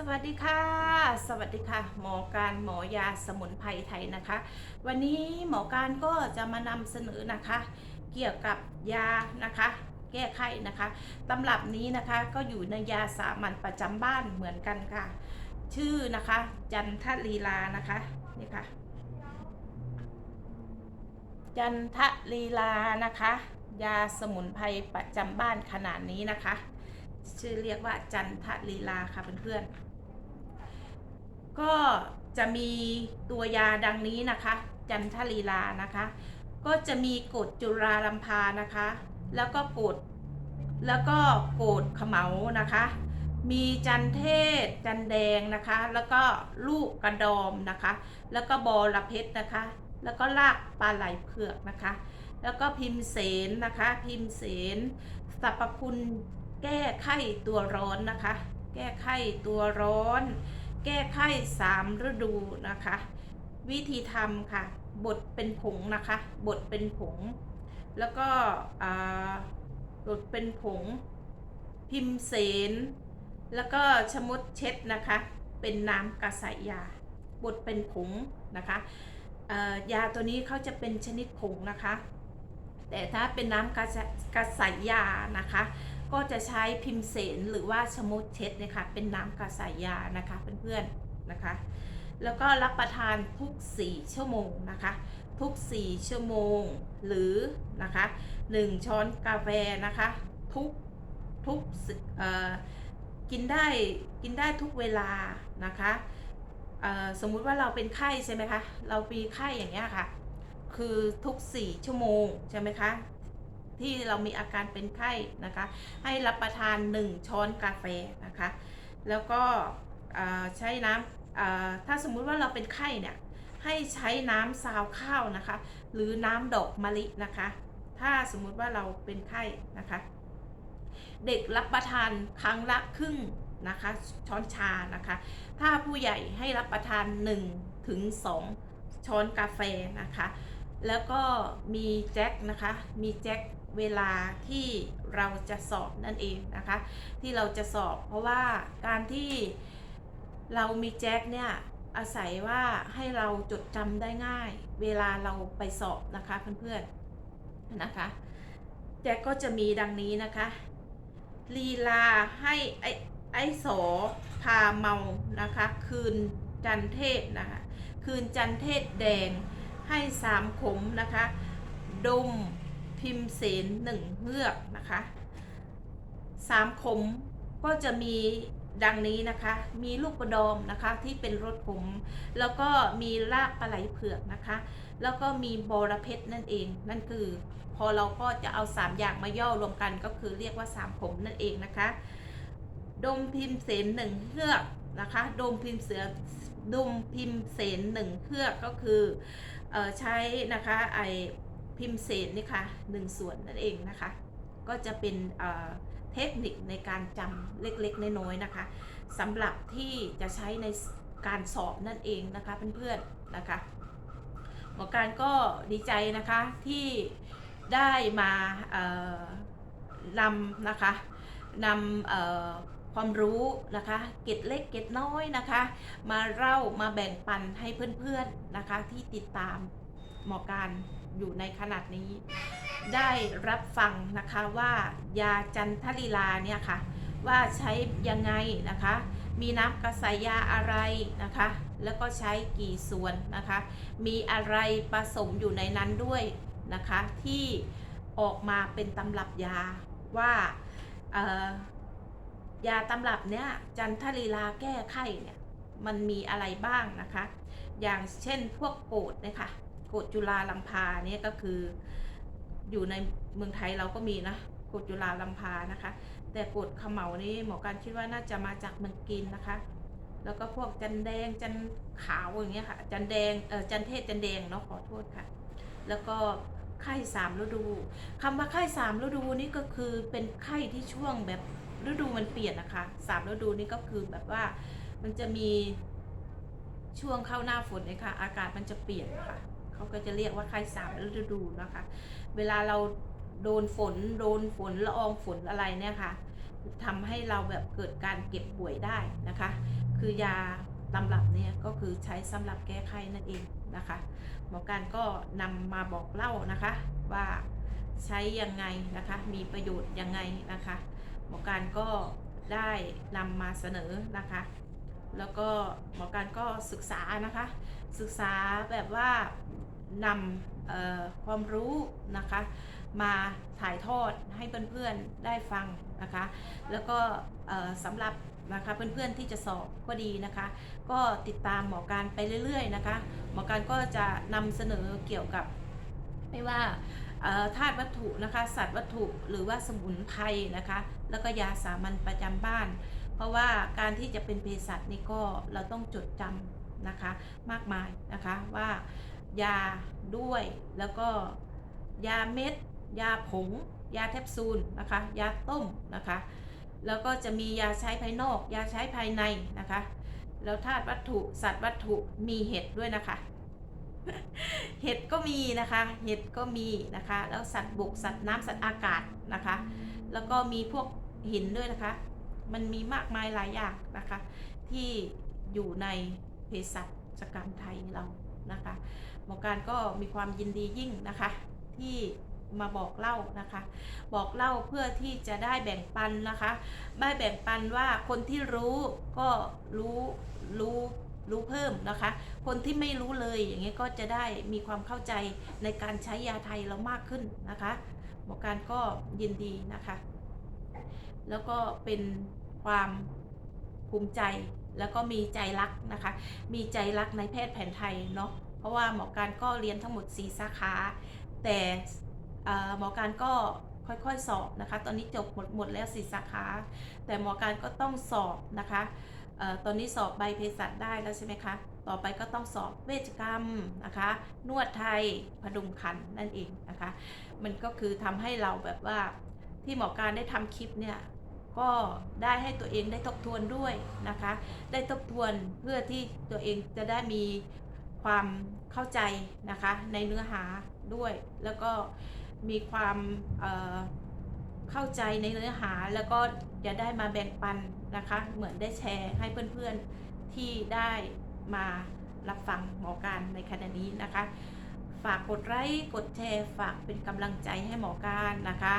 สวัสดีค่ะ สวัสดีค่ะ หมอการหมอยาสมุนไพรไทยนะคะ วันนี้หมอการก็จะมานำเสนอนะคะ เกี่ยวกับยานะคะ แก้ไข้นะคะตำรับนี้นะคะก็อยู่ในยาสามัญประจำบ้านเหมือนกันค่ะ ชื่อนะคะ จันทลีลานะคะนี่ค่ะ จันทลีลานะคะ ยาสมุนไพรประจำบ้านขนาดนี้นะคะชื่อเรียกว่าจันทลีลาค่ะเพื่อนๆ ก็จะมีตัวยาดังนี้นะคะ จันทลีลานะคะ ก็จะมีกดจุราลัมพานะคะ แล้วก็กดแล้วก็โกรดเขมานะคะ มีจันเทศ จันแดงนะคะ แล้วก็ลูกกระดอมนะคะ แล้วก็บอระเพ็ดนะคะ แล้วก็รากปลาไหลเผือกนะคะ แล้วก็พิมเสนนะคะ พิมเสนสรรพคุณแก้ไข้ตัวร้อนนะคะ แก้ไข้ตัวร้อน แก้ไข้สามฤดูนะคะ วิธีทำค่ะ บดเป็นผงนะคะ บดเป็นผง แล้วก็บดเป็นผง พิมเสน แล้วก็ชะมดเช็ดนะคะ เป็นน้ำกระใสยา บดเป็นผงนะคะยาตัวนี้เขาจะเป็นชนิดผงนะคะ แต่ถ้าเป็นน้ำกระสกระใสยานะคะ ก็จะใช้พิมเสนหรือว่าชะมดเช็ดนะคะเป็นน้ำกระใสยยานะคะเพื่อนๆนะคะ แล้วก็รับประทานทุก 4 ชั่วโมงนะคะ ทุก 4 ชั่วโมงหรือนะคะ1ช้อนกาแฟนะคะ ทุกทุกกินได้กินได้ทุกเวลานะคะสมมุติว่าเราเป็นไข้ใช่ไหมคะ เรามีไข้อย่างเงี้ยค่ะ คือทุก 4 ชั่วโมงใช่ไหมคะ ที่เรามีอาการเป็นไข้นะคะ ให้รับประทาน 1 ช้อนกาแฟนะคะ แล้วก็ใช้น้ำถ้าสมมุติว่าเราเป็นไข้เนี่ยให้ใช้น้ำซาวข้าวนะคะ หรือน้ำดอกมะลินะคะ ถ้าสมมุติว่าเราเป็นไข้นะคะ เด็กรับประทานครั้งละครึ่งนะคะช้อนชานะคะ ถ้าผู้ใหญ่ให้รับประทาน 1 ถึง 2 ช้อนกาแฟนะคะ แล้วก็มีแจ็คนะคะ มีแจ็ค เวลาที่เราจะสอบนั่นเองนะคะ ที่เราจะสอบเพราะว่าการที่เรามีแจ็คเนี่ยอาศัยว่าให้เราจดจำได้ง่าย เวลาเราไปสอบนะคะเพื่อนๆนะคะแจ็คก็จะมีดังนี้นะคะลีลาให้ไอ้ไอ้โสพาเมานะคะ คืนจันเทศนะคะ คืนจันเทศแดงให้สามขมนะคะ ดม พิมเสนหนึ่งเฮือกนะคะสามขมก็จะมีดังนี้นะคะ มีลูกประดอมนะคะที่เป็นรสขม แล้วก็มีรากปลาไหลเผือกนะคะ แล้วก็มีบอระเพ็ดนั่นเอง นั่นคือ พอเราก็จะเอาสามอย่างมาย่อรวมกันก็คือเรียกว่าสามขมนั่นเองนะคะ ดมพิมพ์เสนหนึ่งเฮือกนะคะ ดมพิมพ์เสือดมพิมพ์เสนหนึ่งเฮือกก็คือออใช้นะคะไอ พิมพ์เสนนี่ค่ะหนึ่งส่วนนั่นเองนะคะ ก็จะเป็นเทคนิคในการจำเล็กๆ น้อยๆนะคะสำหรับที่จะใช้ในการสอบนั่นเองนะคะเพื่อนๆนะคะหมอการก็ดีใจนะคะที่ได้มานำนะคะนำความรู้นะคะเก็ดเล็กเก็ดน้อยนะคะ มาเล่ามาแบ่งปันให้เพื่อนๆนะคะที่ติดตามหมอการ อยู่ในขนาดนี้ ได้รับฟังนะคะว่ายาจันทลีลาเนี่ยค่ะว่าใช้ยังไงนะคะ มีน้ำกระสายยาอะไรนะคะ แล้วก็ใช้กี่ส่วนนะคะ มีอะไรผสมอยู่ในนั้นด้วยนะคะ ที่ออกมาเป็นตำรับยาว่ายาตำรับเนี้ยจันทลีลาแก้ไข้เนี่ยมันมีอะไรบ้างนะคะ อย่างเช่นพวกโกดเนี่ยค่ะ กดจุลาลัมพาเนี่ยก็คือ อยู่ในเมืองไทยเราก็มีนะกดจุลาลัมพานะคะ แต่กดเขมเหลานี่หมอการคิดว่าน่าจะมาจากเมืองกินนะคะ แล้วก็พวกจันแดงจันขาวอย่างเงี้ยค่ะ จันแดงเออจันเทศจันแดงเนาะขอโทษค่ะ แล้วก็ไข้สามฤดูคำว่าไข้สามฤดูนี่ก็คือเป็นไข้ที่ช่วงแบบฤดูมันเปลี่ยนนะคะสามฤดูนี่ก็คือแบบว่ามันจะมีช่วงเข้าหน้าฝนเลยค่ะ อากาศมันจะเปลี่ยนค่ะ เขาก็จะเรียกว่าไข้สามฤดูนะคะ เวลาเราโดนฝนโดนฝนละอองฝนอะไรเนี่ยค่ะทำให้เราแบบเกิดการเก็บป่วยได้นะคะ คือยาตำรับเนี่ยก็คือใช้สำหรับแก้ไขนั่นเองนะคะหมอการก็นำมาบอกเล่านะคะว่าใช้ยังไงนะคะ มีประโยชน์ยังไงนะคะ หมอการก็ได้นำมาเสนอนะคะ แล้วก็หมอการก็ศึกษานะคะ ศึกษาแบบว่า นำความรู้นะคะมาถ่ายทอดให้เพื่อนๆได้ฟังนะคะ แล้วก็สำหรับนะคะเพื่อนๆที่จะสอบก็ดีนะคะ ก็ติดตามหมอการไปเรื่อยๆนะคะ หมอการก็จะนำเสนอเกี่ยวกับไม่ว่าธาตุวัตถุนะคะ สัตว์วัตถุหรือว่าสมุนไพรนะคะ แล้วก็ยาสามัญประจำบ้าน เพราะว่าการที่จะเป็นเภสัชนี่ก็เราต้องจดจำนะคะมากมายนะคะว่า ยาด้วย แล้วก็ยาเม็ด ยาผง ยาแคปซูลนะคะ ยาต้มนะคะ แล้วก็จะมียาใช้ภายนอก ยาใช้ภายในนะคะ แล้วธาตุวัตถุสัตว์วัตถุมีเห็ดด้วยนะคะ เห็ดก็มีนะคะ เห็ดก็มีนะคะ แล้วสัตว์บกสัตว์น้ำสัตว์อากาศนะคะ แล้วก็มีพวกหินด้วยนะคะ มันมีมากมายหลายอย่างนะคะ ที่อยู่ในเภสัชกรรมไทยเรา นะคะหมอการก็มีความยินดียิ่งนะคะที่มาบอกเล่านะคะ บอกเล่าเพื่อที่จะได้แบ่งปันนะคะได้แบ่งปันว่าคนที่รู้ก็รู้รู้รู้เพิ่มนะคะ คนที่ไม่รู้เลยอย่างเงี้ยก็จะได้มีความเข้าใจในการใช้ยาไทยเรามากขึ้นนะคะหมอการก็ยินดีนะคะ แล้วก็เป็นความภูมิใจ แล้วก็มีใจรักนะคะ มีใจรักในแพทย์แผนไทยเนาะเพราะว่าหมอการก็เรียนทั้งหมด 4 สาขา แต่หมอการก็ค่อยๆสอบนะคะ ตอนนี้จบหมดหมดแล้ว4สาขา แต่หมอการก็ต้องสอบนะคะตอนนี้สอบใบเภสัชได้แล้วใช่ไหมคะ ต่อไปก็ต้องสอบเวชกรรมนะคะ นวดไทยพดุงคันนั่นเองนะคะ มันก็คือทำให้เราแบบว่าที่หมอการได้ทำคลิปเนี่ย ก็ได้ให้ตัวเองได้ทบทวนด้วยนะคะ ได้ทบทวนเพื่อที่ตัวเองจะได้มีความเข้าใจนะคะในเนื้อหาด้วย แล้วก็มีความเเข้าใจในเนื้อหาแล้วก็จะได้มาแบ่งปันนะคะ เหมือนได้แชร์ให้เพื่อนๆที่ได้มารับฟังหมอการในขณะนี้นะคะ ฝากกดไลค์กดแชร์ฝากเป็นกำลังใจให้หมอการนะคะ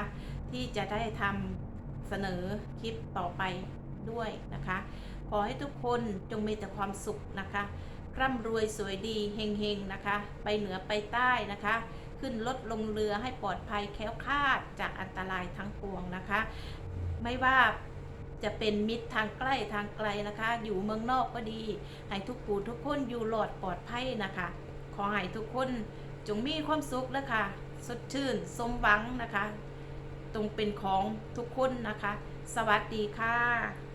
ที่จะได้ทำ เสนอคลิปต่อไปด้วยนะคะ ขอให้ทุกคนจงมีแต่ความสุขนะคะร่ำรวยสวยดีเฮงๆนะคะ ไปเหนือไปใต้นะคะ ขึ้นรถลงเรือให้ปลอดภัยแคล้วคลาดจากอันตรายทั้งปวงนะคะ ไม่ว่าจะเป็นมิตรทางใกล้ทางไกลนะคะ อยู่เมืองนอกก็ดี ให้ทุกผู้ทุกคนอยู่หลอดปลอดภัยนะคะ ขอให้ทุกคนจงมีความสุขนะคะ สดชื่นสมหวังนะคะ ตรงเป็นของทุกคนนะคะ สวัสดีค่ะ